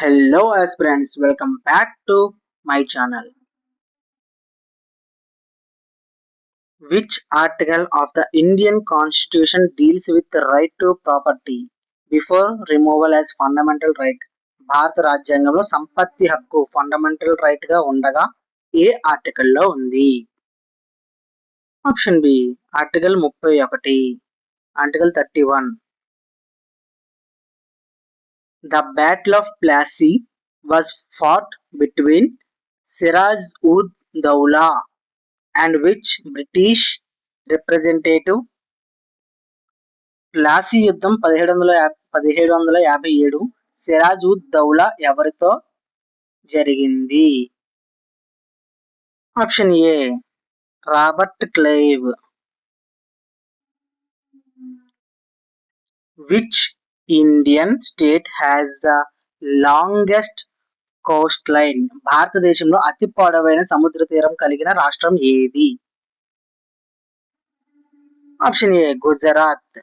Hello aspirants welcome back to my channel which article of the Indian constitution deals with right to property before removal as fundamental right భారత రాజ్యాంగంలో సంపత్తి హక్కు fundamental రైట్గా ఉండగా ఏ ఆర్టికల్లో ఉంది? Option B article ముప్పై ఒకటి article thirty one the battle of Plassey was fought between Siraj ud Daula and which British representative Plassey యుద్ధం పదిహేడు వందల పదిహేడు వందల యాభై ఏడు. సిరాజ్ ఉద్ దౌలా ఎవరితో జరిగింది? Option A Robert Clive which Indian state has the longest coastline భారతదేశంలో అతి పొడవైన సముద్ర తీరం కలిగిన రాష్ట్రం ఏది? Option A Gujarat.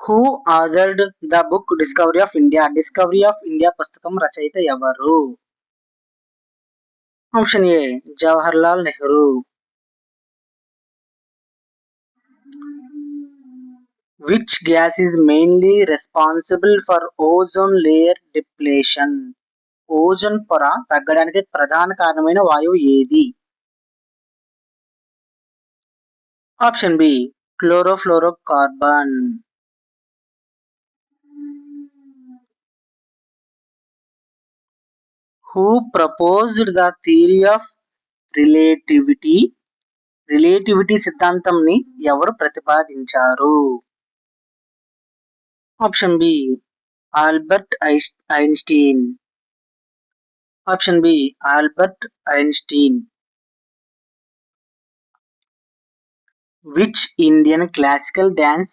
Who authored the book Discovery of India Discovery of India పుస్తకం రచయిత ఎవరు? Option A Jawahar Lal Nehru. Which gas is mainly responsible for ozone layer depletion? Ozone పొర తగ్గడానికి ప్రధాన కారణమైన వాయువు ఏది? Option B chlorofluorocarbon who proposed the theory of relativity relativity సిద్ధాంతంని ఎవరు ప్రతిపాదించారు? Option B Albert Einstein option B Albert Einstein which Indian classical dance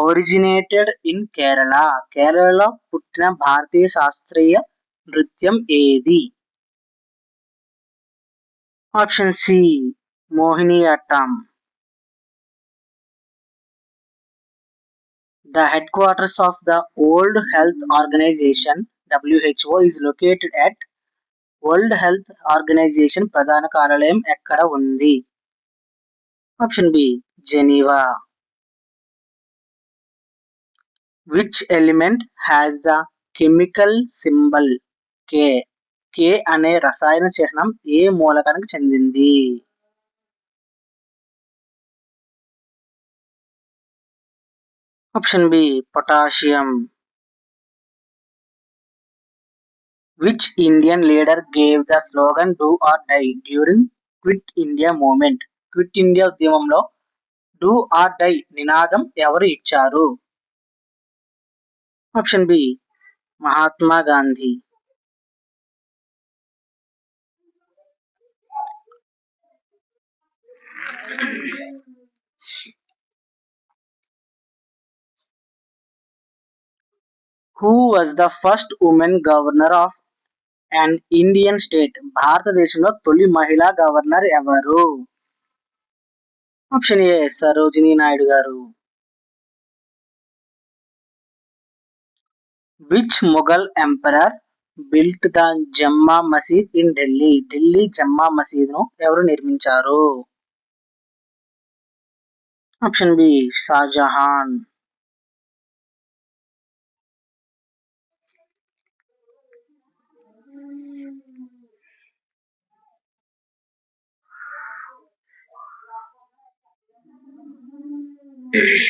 originated in Kerala కేరళలో పుట్టిన భారతీయ శాస్త్రీయ నృత్యం ఏది? Option C Mohiniyattam The headquarters of the World Health Organization WHO is located at World Health Organization ప్రధాన కార్యాలయం ఎక్కడ ఉంది option B Geneva which element has the chemical symbol K K అనే రసాయన చిహ్నం ఏ మూలకానికి చెందింది? Option B potassium. Which Indian leader gave the slogan do or die during Quit India movement Quit India ఉద్యమంలో డూ ఆర్ డై నినాదం ఎవరు ఇచ్చారు? Option B Mahatma Gandhi. Who was the first woman governor of and Indian state భారతదేశంలో తొలి మహిళా governor ఎవరు? Option ఏ సరోజినీ నాయుడు గారు. Which Mughal emperor built the Jama Masjid in Delhi Delhi Jama మసీద్ను ఎవరు నిర్మించారు? Option B Shah Jahan The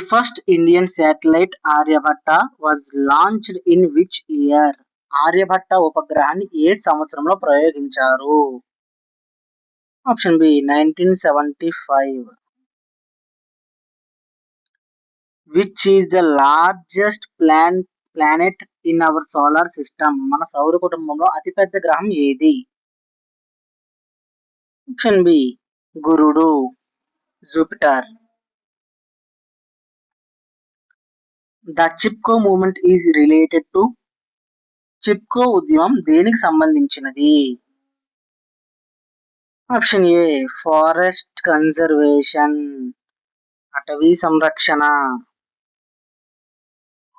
first Indian satellite Aryabhatta was launched in which year? Aryabhata ఉపగ్రహాన్ని ఏ సంవత్సరంలో ప్రయోగించారు option B nineteen seventy five which is the largest plan planet in our solar system మన సౌర కుటుంబంలో అతిపెద్ద గ్రహం ఏది? ఆప్షన్ బి గురుడు Jupiter. The Chipko movement is related to Chipko ఉద్యమం దేనికి సంబంధించినది? ఆప్షన్ ఏ ఫారెస్ట్ కన్జర్వేషన్ అటవీ సంరక్షణ.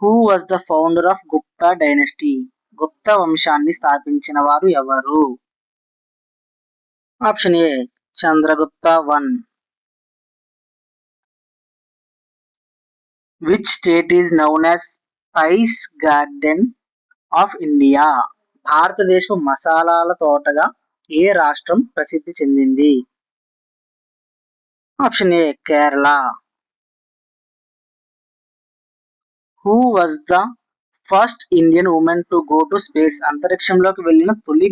Who was the founder of Gupta dynasty Gupta వంశాన్ని స్థాపించిన వారు ఎవరు? Option A Chandragupta one which state is known as spice garden of India Bharatadesam మసాలాల తోటగా ఏ రాష్ట్రం ప్రసిద్ధి చెందింది? Option A Kerala who was the first Indian women to go to space అంతరిక్షంలోకి వెళ్ళిన తొలి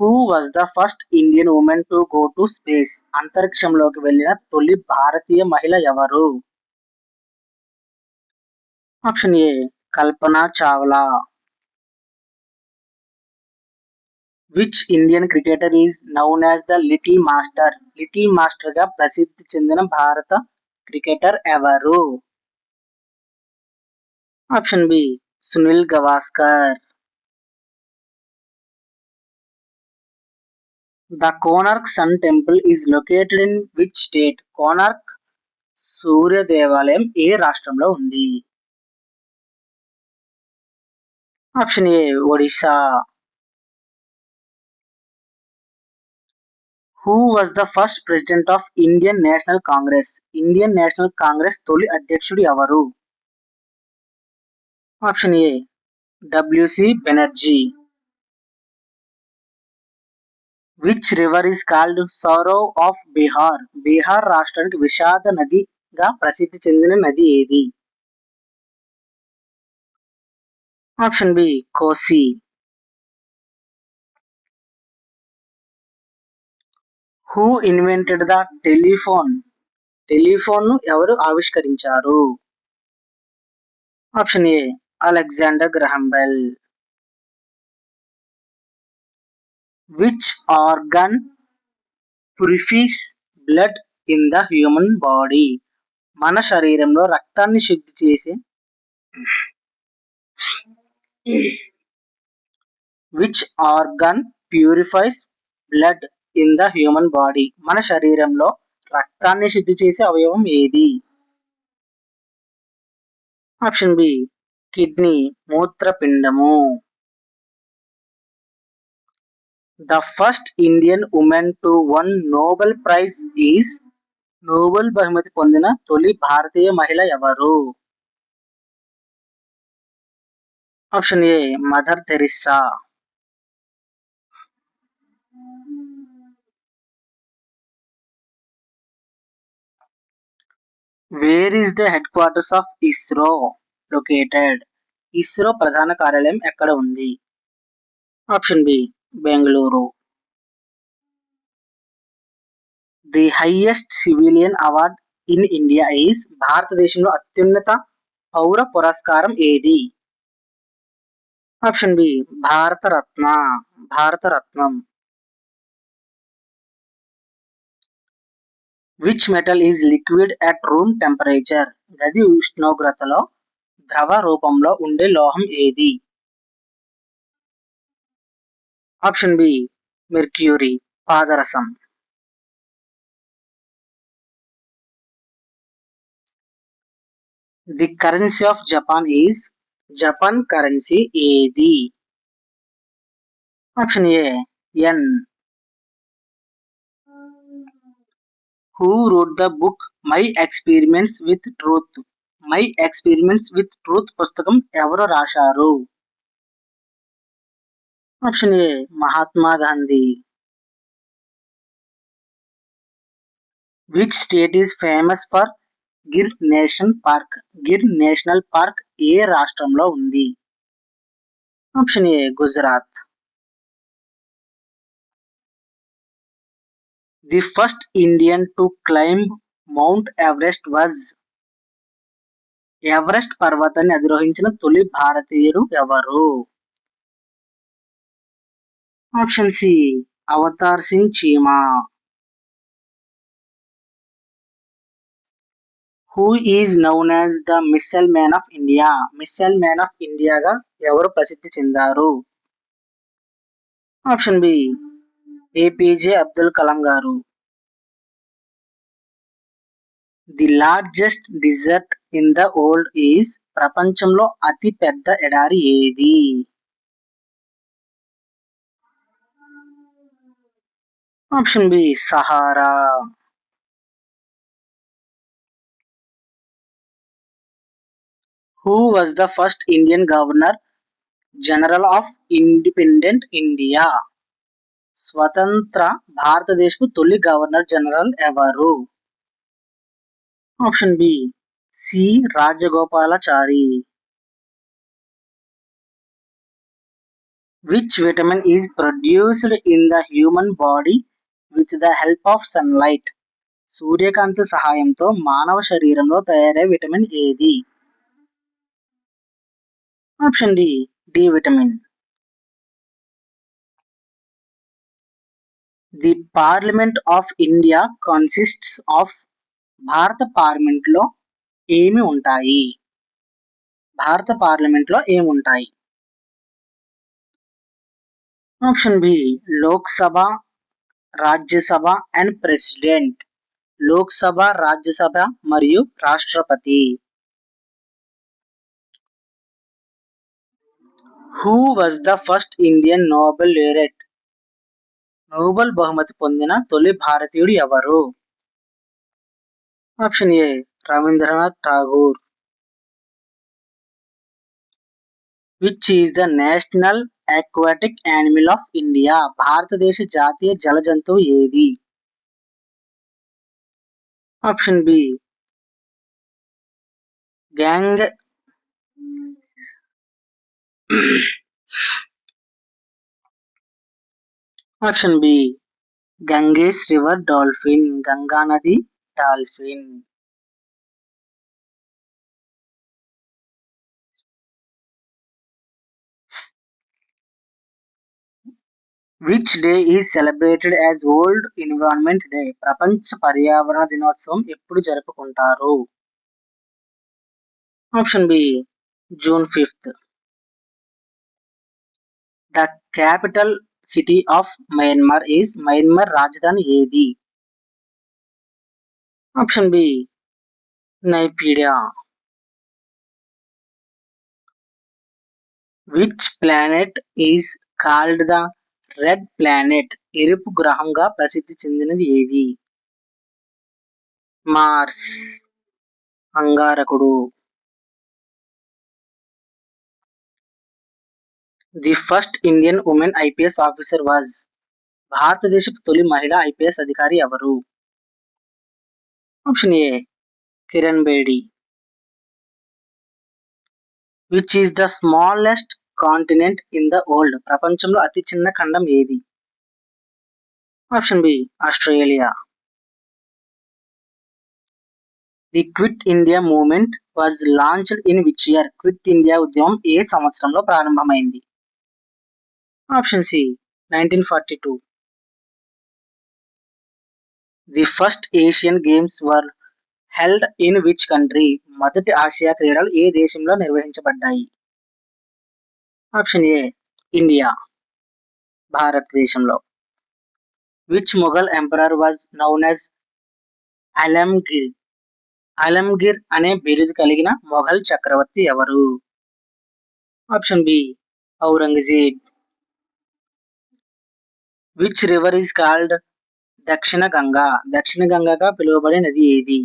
who was the first Indian women to go to space అంతరిక్షంలోకి వెళ్ళిన తొలి భారతీయ మహిళ ఎవరు? Option A Kalpana Chawla. Which Indian cricketer is known as the little master little మాస్టర్గా ప్రసిద్ధి చెందిన భారత క్రికెటర్ ఎవరు? Option B Sunil Gavaskar. The Konark sun temple is located in which state? Konark Surya దేవాలయం ఏ రాష్ట్రంలో ఉంది? Option A Odisha. Who was the first president of Indian National Congress Indian National Congress తొలి అధ్యక్షుడు ఎవరు? Option A WC Banerjee which river is called sorrow of Bihar Bihar రాష్ట్రానికి విషాద నదిగా ప్రసిద్ధి చెందిన నది ఏది? Option B Kosi who invented the telephone టెలిఫోన్ను ఎవరు ఆవిష్కరించారు? Option A Alexander Graham Bell which organ purifies blood in the human body మన శరీరంలో రక్తాన్ని శుద్ధి చేసే which organ purifies blood in the human body మన శరీరంలో రక్తాన్ని శుద్ధి చేసే అవయవం ఏది? Option B kidney మూత్రపిండము. The first Indian women to won Nobel prize is Nobel బహుమతి పొందిన తొలి భారతీయ మహిళ ఎవరు? Option A Mother Teresa where is the headquarters of ISRO located ISRO ప్రధాన కార్యాలయం ఎక్కడ ఉంది? Option B Bengaluru the highest civilian award in India is భారతదేశంలో అత్యున్నత పౌర పురస్కారం ఏది? Option B Bharat Ratna భారతరత్నం which metal is liquid at room temperature గది ఉష్ణోగ్రతలో ద్రవ రూపంలో ఉండే లోహం ఏది? ఆప్షన్ బి మెర్క్యూరీ పాదరసం. The currency of Japan is Japan currency ఏది? Option A yen who wrote the book My Experiments with Truth My Experiments with Truth పుస్తకం ఎవరు రాశారు? Option A Mahatma Gandhi. Which state is famous for Gir National Park Gir National Park ఏ రాష్ట్రంలో ఉంది? Option A Gujarat. The first Indian to climb Mount Everest was Everest పర్వతాన్ని అధిరోహించిన తొలి భారతీయుడు ఎవరు? Option C Avtar Singh Cheema who is known as the missile man of India missile man of ఇండియాగా ఎవరు ప్రసిద్ధి చెందారు? Option B APJ Abdul Kalam garu. The largest desert in the world is ప్రపంచంలో అతి పెద్ద ఎడారి ఏది? Option B Sahara who was the first Indian governor general of independent India స్వతంత్ర భారతదేశపు తొలి గవర్నర్ జనరల్ ఎవరు? Option B C Rajagopalachari. Which vitamin is produced in the human body with the help of sunlight సూర్యకాంతి సహాయంతో మానవ శరీరంలో తయారయ్యే vitamin ఏది? Option D D vitamin the parliament of India consists of భారత పార్లమెంట్లో ఏమి ఉంటాయి? భారత పార్లమెంట్లో option B Lok Sabha Rajya Sabha and president Lok Sabha Rajya Sabha మరియు రాష్ట్రపతి who was the first Indian Nobel laureate Nobel బహుమతి పొందిన తొలి భారతీయుడు ఎవరు? Option A Rabindranath Tagore. Which is the national aquatic animal of India భారతదేశ జాతీయ జల జంతువు ఏది? Option B gang. Option B Ganges river dolphin Ganga నది dolphin. Which day is celebrated as World Environment Day ప్రపంచ పర్యావరణ దినోత్సవం ఎప్పుడు జరుపుకుంటారు? Option B June fifth the capital city of Myanmar is Myanmar రాజధాని ఏది? Option B Naypyidaw which planet is called the red planet ఎరుపు గ్రహంగా ప్రసిద్ధి చెందినది ఏది? మార్స్ అంగారకుడు. The first Indian women IPS officer was భారతదేశపు తొలి మహిళా ఐపీఎస్ అధికారి ఎవరు option A Kiran Bedi which is the smallest continent in the world ప్రపంచంలో అతి చిన్న ఖండం ఏది? Option B Australia the Quit India movement was launched in which year Quit India ఉద్యమం ఏ సంవత్సరంలో ప్రారంభమైంది? Option C nineteen forty two the first Asian games were held in which country మొదటి ఆసియా క్రీడలు ఏ దేశంలో నిర్వహించబడ్డాయి? ఆప్షన్ ఏ ఇండియా భారతదేశంలో. Which Mughal emperor was known as Alamgir Alamgir అనే బిరుదు కలిగిన మొఘల్ చక్రవర్తి ఎవరు? Option B Aurangzeb which river is called Dakshina Ganga దక్షిణ గంగగా పిలువబడే నది ఏది?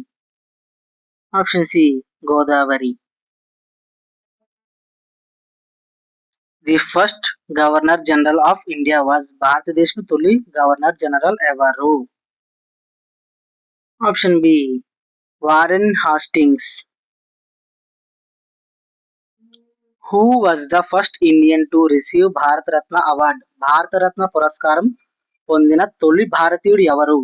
Option C Godavari. The first governor general of India was భారతదేశం తొలి గవర్నర్ జనరల్ ఎవరు option B Warren Hastings who was the first Indian to receive Bharat Ratna award Bharat Ratna పురస్కారం పొందిన తొలి భారతీయుడు ఎవరు?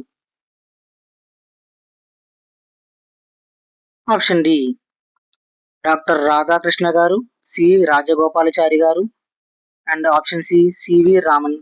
Option D. Doctor Radhakrishna garu C. Rajagopalachari garu and option C. CV Raman.